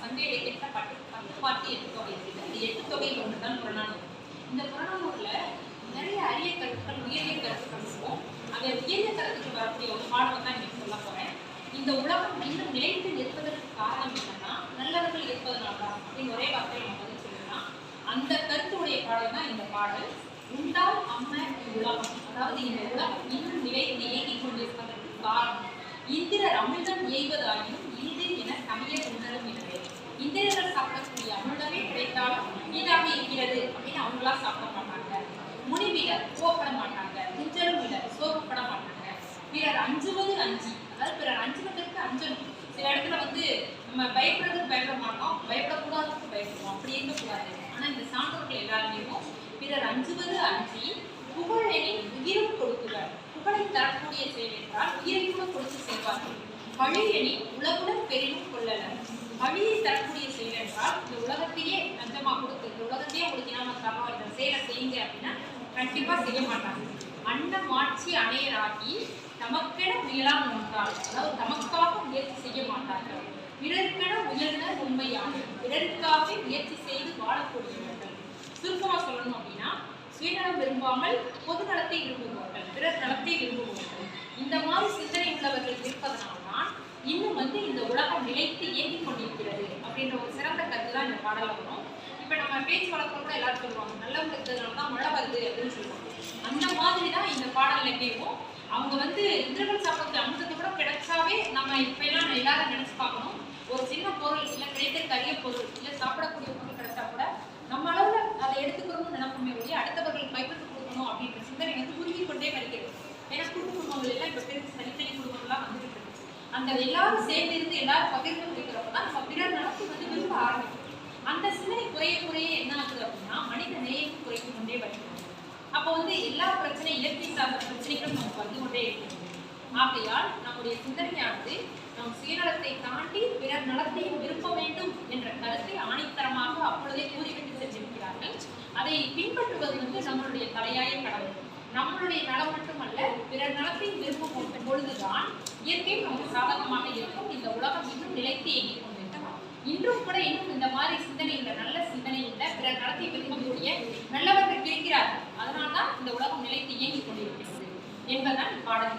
சந்தையில் இலக்கியத்துல பட்டு பத்து பாட்டு எட்டு தொகை இருக்குது இந்த எட்டு தொகையில் ஒன்று தான் புறநானூறு இந்த புறநானூரில் நிறைய அரிய கருத்துக்கள் உயரிய கருத்துக்கள் இருக்கும் அந்த உயரிய கருத்துக்கு வரக்கூடிய ஒரு பாடம் தான் இன்னைக்கு சொல்ல போகிறேன் இந்த உலகம் இன்னும் நிலைத்து நிற்பதற்கு காரணம் என்னன்னா நல்லவர்கள் இருப்பதனால தான் அப்படின்னு ஒரே வார்த்தையில் நம்ம பதில் சொல்லலாம் அந்த கருத்துடைய பாடல். தான் இந்த பாடல் உண்டால் அம்ம உலகம் அதாவது இந்த உலகம் இன்னும் நிலை இயங்கிக் கொண்டிருப்பதற்கு காரணம் இந்திரர் அமிர்தம் இயைவதாயும் இது தமிழர் உணரும் எனவே இந்தியர்கள் சாப்பிடக்கூடிய அமிர்தமே கிடைத்தால் இதாக இருக்கிறது அப்படின்னு அவங்களா சாப்பிட மாட்டாங்க. முனிவிலர் கோப்பட மாட்டாங்க. துஞ்சலும் விலர் சோகப்பட மாட்டாங்க. பிறர் அஞ்சுவது அஞ்சு. அதாவது பிறர் அஞ்சுவதற்கு அஞ்சணும் சில இடத்துல வந்து நம்ம பயப்படுறதுக்கு பயப்பட மாட்டோம். பயப்படக்கூடாதுக்கு பயப்படுவோம். அப்படி இருக்கக்கூடாது. ஆனா இந்த சான்றோர்கள் எல்லாருமே பிறர் அஞ்சுவது அஞ்சி. புகழெனில் உயிரும் கொடுக்கிறார் புகழை தரக்கூடிய செயல் என்றால் உயிரை கூட கொடுத்து செய்வார்கள் பழி உலகுடன் பெரிதும் கொள்ளல பழியை தரக்கூடிய செயல் என்றால் இந்த உலகத்தையே லஞ்சமா கொடுத்து இந்த உலகத்தையே உங்களுக்கு நாம தரோம் இந்த செயலை செய்யுங்க அப்படின்னா கண்டிப்பா செய்ய மாட்டாங்க. அன்னம் ஆட்சி அணையராகி தமக்கென முயலாம் ஒன்றால் அதாவது தமக்காக முயற்சி செய்ய மாட்டார்கள். பிறருக்கென உயர்ந்த உண்மையான பிறருக்காக முயற்சி செய்து வாழக்கூடியவர்கள். சுருக்கமாக சொல்லணும் அப்படின்னா சுயநலம் விரும்பாமல் பொது நலத்தை விரும்புவார்கள் பிறர் நலத்தை விரும்புவார்கள் இந்த மாதிரி சிந்தனை உள்ளவர்கள் இருப்பதனால்தான் இன்னும் வந்து இந்த உலகம் நிலைத்து இயங்கிக் கொண்டிருக்கிறது அப்படின்ற ஒரு சிறந்த தான் இந்த பாடலில் வரும். இப்போ நம்ம பேச்சு வழக்கம் கூட எல்லாரும் சொல்லுவாங்க நல்லவங்க இருக்கிறதுனால தான் மழை வருது அப்படின்னு சொல்லுவாங்க. அந்த மாதிரி தான் இந்த பாடலில் எப்படியும் அவங்க வந்து இந்திரர்கள் சாப்பிட்ட அமிர்தத்தை கூட கிடைச்சாவே நம்ம இப்ப எல்லாம் எல்லாரும் நினைச்சு பார்க்கணும். ஒரு சின்ன பொருள் இல்லை கிடைத்த அரிய பொருள் இல்லை சாப்பிடக்கூடிய பொருள் கிடைச்சா கூட நம்ம அளவுல அதை எடுத்துக்கணும்னு நினைப்போமே ஒழிய அடுத்தவர்கள் கைப்பற்றி கொடுக்கணும் அப்படின்ற சிந்தனை வந்து உருகி கொண்டே வருகிறது. ஏன்னா குடும்ப குடும்பங்கள் எல்லாம் இப்போ பிரித்து தனித்தனி குடும்பங்கள்லாம் வந்துட்டு இருக்கு. அந்த எல்லாரும் சேர்ந்து இருந்து எல்லாரும் பகிர்ந்து கொடுக்குறப்ப தான் நம்ம பிறர் நடத்தி வந்து விரும்ப ஆரம்பிக்கும். அந்த சிந்தனை குறைய குறைய என்ன ஆகுது அப்படின்னா மனித நேயம் குறைத்து கொண்டே வருகிறது. அப்போ வந்து எல்லா பிரச்சனை இயற்கை சார்ந்த பிரச்சனைகளும் நமக்கு வந்து கொண்டே இருக்கிறது. ஆகையால் நம்முடைய சிந்தனையானது நம் சுயநலத்தை தாண்டி பிறர் நலத்தையும் விரும்ப வேண்டும் என்ற கருத்தை ஆணித்தரமாக அப்பொழுதே கூறிவிட்டு சென்றிருக்கிறார்கள். அதை பின்பற்றுவது வந்து நம்மளுடைய தலையாய கடமை. நம்மளுடைய நலம் மட்டுமல்ல பிறர் நலத்தை விரும்பும் பொழுதுதான் இயற்கை நமக்கு சாதகமாக இருக்கும். இந்த உலகம் இன்னும் நிலைத்து இயங்கிக் இன்றும் கூட இன்னும் இந்த மாதிரி சிந்தனை நல்ல சிந்தனை பிற பிறர் விரும்பக்கூடிய நல்லவர்கள் இருக்கிறார்கள் அதனால்தான் இந்த உலகம் நிலைத்து இயங்கிக் கொண்டிருக்கிறது என்பதுதான் பாடல்.